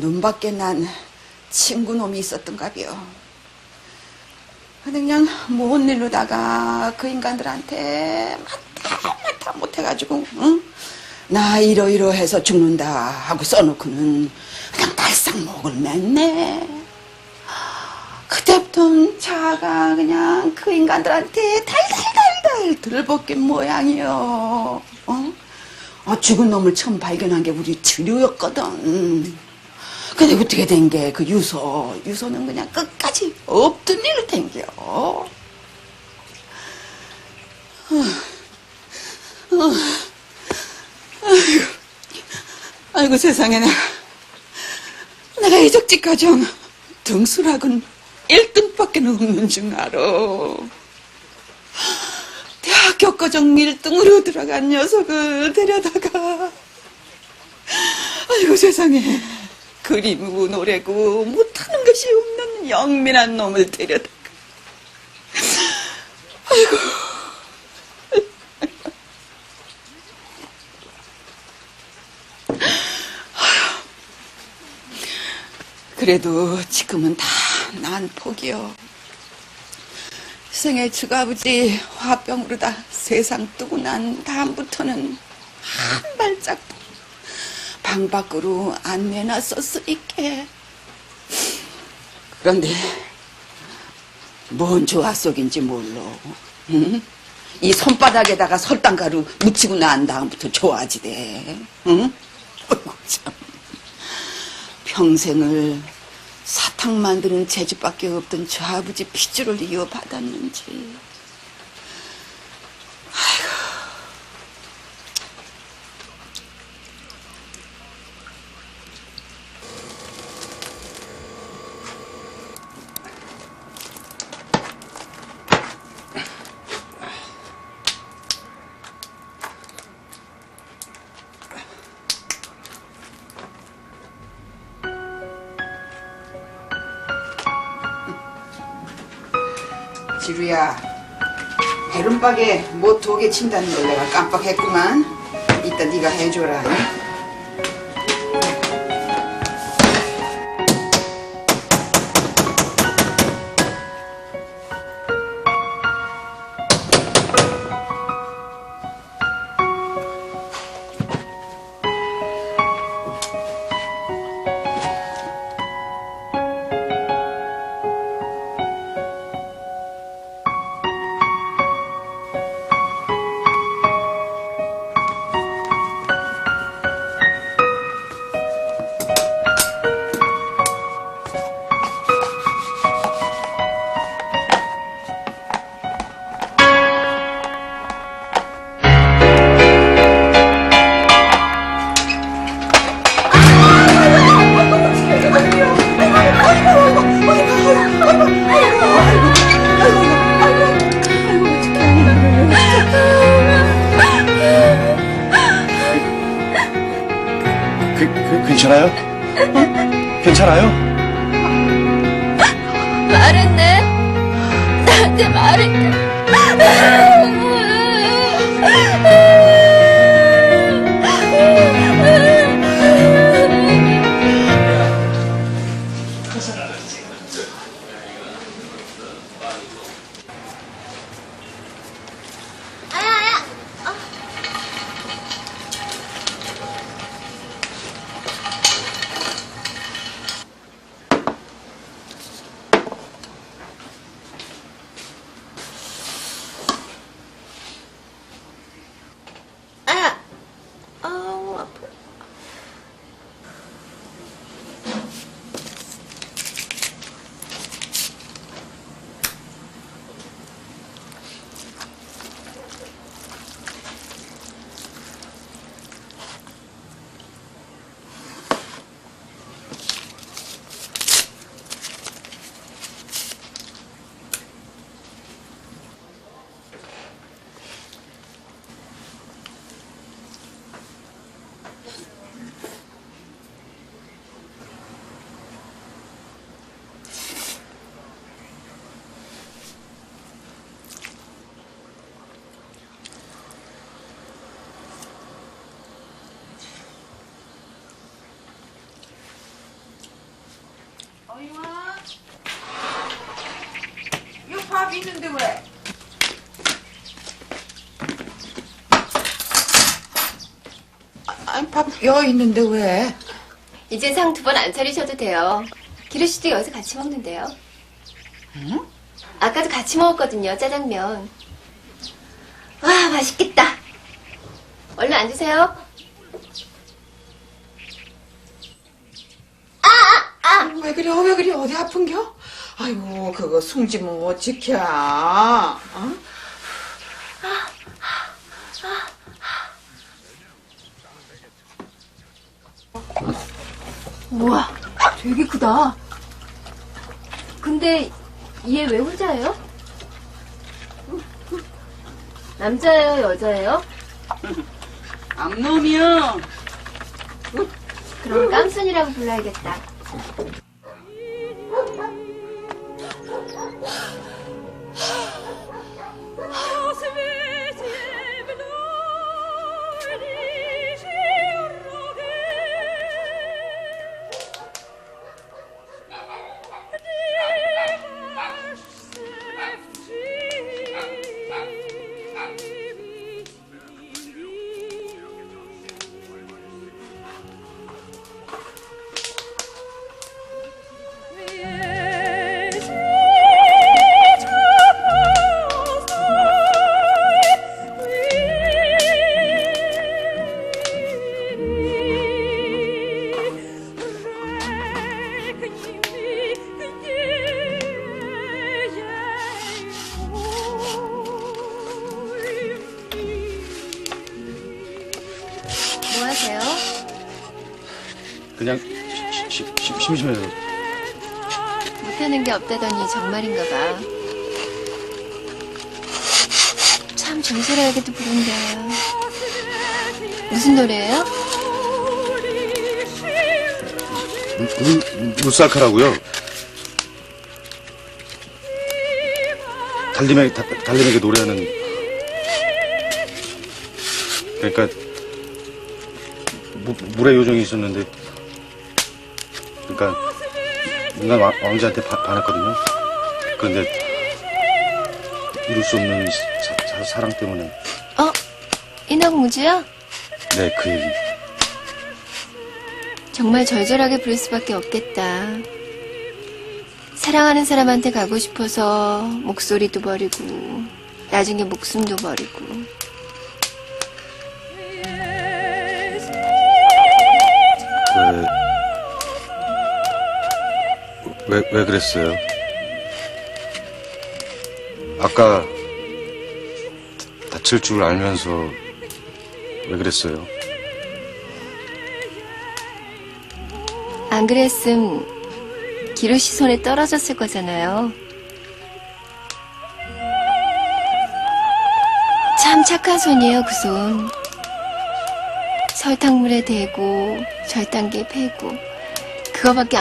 눈밖에 난 친구 놈이 있었던가벼. 그냥 못 이루다가 그 인간들한테 마타 마타 못해가지고 응? 나 이러이러해서 죽는다 하고 써놓고는 그냥 달싹 목을 맸네. 그때부터 차가 그냥 그 인간들한테 달달달달 들볶인 모양이요. 어? 어, 죽은 놈을 처음 발견한 게 우리 주류였거든. 근데 어떻게 된 게 그 유서, 유서는 그냥 끝까지 없던 일을 댕겨. 어, 어, 아이고, 아이고 세상에나. 내가 이적지 가정 등수락은 1등밖에 없는 줄 알아. 대학교 과정 1등으로 들어간 녀석을 데려다가 아이고 세상에 그림이고 노래고 못하는 것이 없는 영민한 놈을 데려다가. 아이고. 그래도 지금은 다 난 포기요. 생애 주가부지 화병으로 다 세상 뜨고 난 다음부터는 한 방 밖으로 안 내놨었으니까. 그런데 뭔 조화 속인지 몰라. 응? 이 손바닥에다가 설탕 가루 묻히고 난 다음부터 좋아지대. 응? 어이구 참. 평생을 사탕 만드는 재주밖에 없던 저 아버지 핏줄을 이어받았는지. 지루야, 베른박에 뭐두개 친다는 걸 내가 깜빡했구만. 이따 네가 해줘라. 그, 그, 괜찮아요? 괜찮아요? 말했네. 나한테 말했네. 밥여 있는데 왜? 이제 상 두 번 안 차리셔도 돼요. 기루 씨도 여기서 같이 먹는데요. 아까도 같이 먹었거든요, 짜장면. 와, 맛있겠다. 얼른 앉으세요. 왜 그래? 왜 그래? 어디 아픈겨? 아이고 그거 숨지면 어떡해? 어? 우와, 되게 크다. 근데 얘 왜 혼자예요? 남자예요, 여자예요? 악놈이요. 그럼 깜순이라고 불러야겠다. 그냥 시- 시- 시- 심심해요. 못하는 게 없다더니 정말인가 봐. 참 정실하게도 부른다. 무슨 노래예요? 무, 무살카라고요. 달님에게 다- 달님에게 노래하는 그러니까 무, 물의 요정이 있었는데 그러니까 인간 왕, 왕자한테 바- 반했거든요. 그런데 이룰 수 없는 사, 사- 사랑 때문에 어? 인어공주요? 네그 얘기. 정말 절절하게 부를 수밖에 없겠다. 사랑하는 사람한테 가고 싶어서 목소리도 버리고, 나중에 목숨도 버리고. 왜, 왜, 왜 그랬어요? 아까 다- 다칠 줄 알면서 왜 그랬어요? 안 그랬음, 기루 씨 손에 떨어졌을 거잖아요. 참 착한 손이에요, 그 손. 설탕물에 대고, 절단기에 패고, 그거밖에 안